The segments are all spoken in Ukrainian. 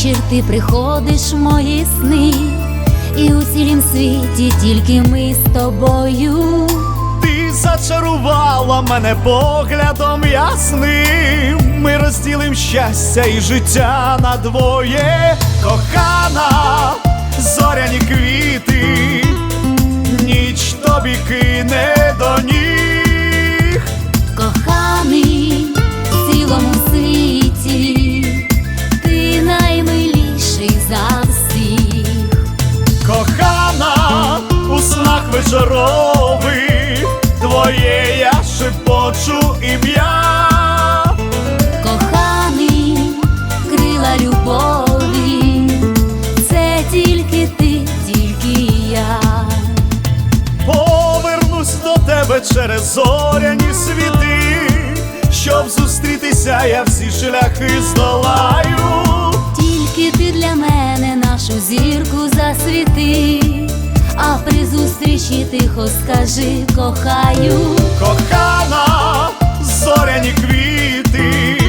вечір ти приходиш в мої сни, і у цілім світі тільки ми з тобою. Ти зачарувала мене поглядом ясним. Ми розділим щастя і життя на двоє, кохана, зоряні квіти, ніч тобі кине вечорових, твоє я шепочу ім'я. Коханий, крила любові, це тільки ти, тільки я. Повернусь до тебе через зоряні світи, щоб зустрітися, я всі шляхи здолаю. Тільки ти для мене нашу зірку засвіти, а при зустрічі тихо скажи кохаю. Кохана, зоряні квіти,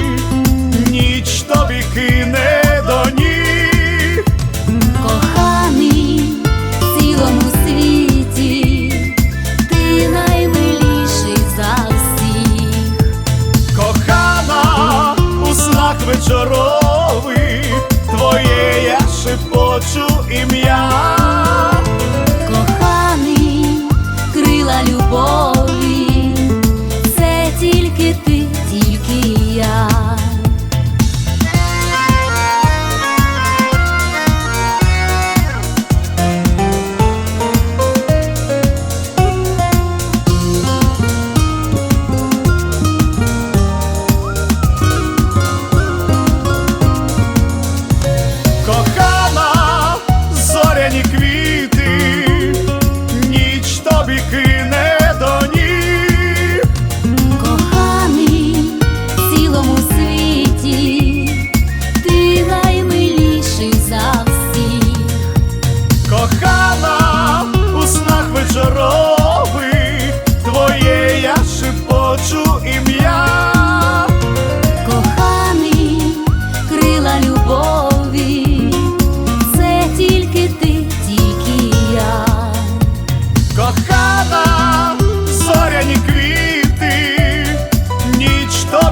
ніч тобі кине до ніг. Коханий в цілому світі, ти наймиліший за всіх. Кохана, у снах вечорових,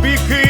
віки.